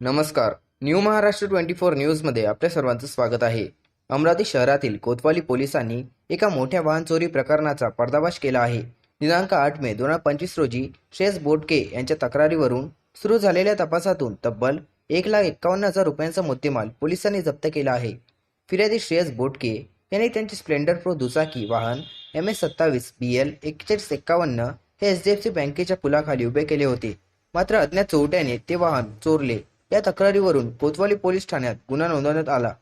नमस्कार. New Maharashtra twenty four न्यूजमध्ये आपल्या सर्वांचं स्वागत आहे. अमरावती शहरातील कोतवाली पोलिसांनी एका मोठ्या वाहन चोरी प्रकरणाचा पर्दाफाश केला आहे. दिनांक आठ मे दोन हजार पंचवीस रोजी श्रेयस बोटके यांच्या तक्रारीवरून सुरू झालेल्या तपासातून तब्बल एक लाख एक्कावन्न हजार रुपयांचा मुद्देमाल पोलिसांनी जप्त केला आहे. फिर्यादी श्रेयस बोटके यांनी त्यांची स्प्लेंडर प्रो दुचाकी वाहन एम एस सत्तावीस बी एल एक्केचाळीस एक्कावन्न हे एच डी एफ सी बँकेच्या पुलाखाली उभे केले होते. मात्र अज्ञात चोरट्याने ते वाहन चोरले. या तक्रारीवरून कोतवाली पोलीस ठाण्यात गुन्हा नोंदवण्यात आला.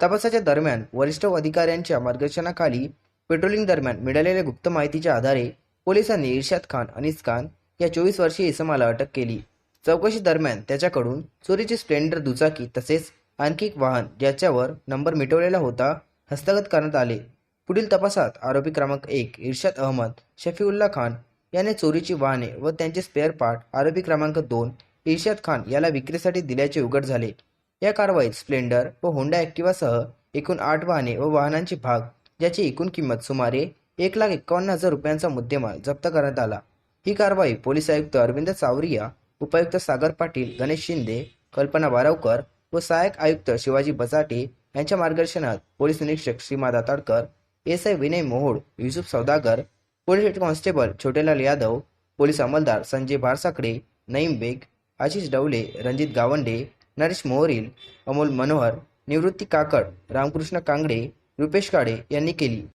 तपासाच्या दरम्यान वरिष्ठ अधिकाऱ्यांच्या मार्गदर्शनाखाली पेट्रोलिंग दरम्यान मिळालेल्या गुप्त माहितीच्या आधारे पोलिसांनी इर्शाद खान अनिस खान या चोवीस वर्षीय इसमाला अटक केली. चौकशी दरम्यान त्याच्याकडून चोरीची स्प्लेंडर दुचाकी तसेच आणखी एक वाहन ज्याच्यावर नंबर मिटवलेला होता हस्तगत करण्यात आले. पुढील तपासात आरोपी क्रमांक एक इर्शाद अहमद शफीउल्ला खान याने चोरीची वाहने व त्यांचे स्पेअर पार्ट आरोपी क्रमांक दोन इर्शाद खान याला विक्रीसाठी दिल्याचे उघड झाले. या कारवाईत स्प्लेंडर व होंडा ॲक्टिवासह एकूण आठ वाहने व वाहनांचे भाग ज्याची एकूण किंमत सुमारे एक लाख एकावन्न हजार रुपयांचा मुद्देमाल जप्त करण्यात आला. ही कारवाई पोलीस आयुक्त अरविंद सावरिया उपायुक्त सागर पाटील गणेश शिंदे कल्पना बारावकर व सहाय्यक आयुक्त शिवाजी बसाटे यांच्या मार्गदर्शनात पोलीस निरीक्षक Shrima Datadkar S I Vinay Mohol Yusuf Saudagar police head constable Chhotelal Yadav police अंमलदार Sanjay Bharsakade Naeem Baig Ashish Dawale Ranjit Gawande Naresh Mohril Amol Manohar Nivrutti Kakad Ramkrishna Kangde Rupesh काळे यांनी केली.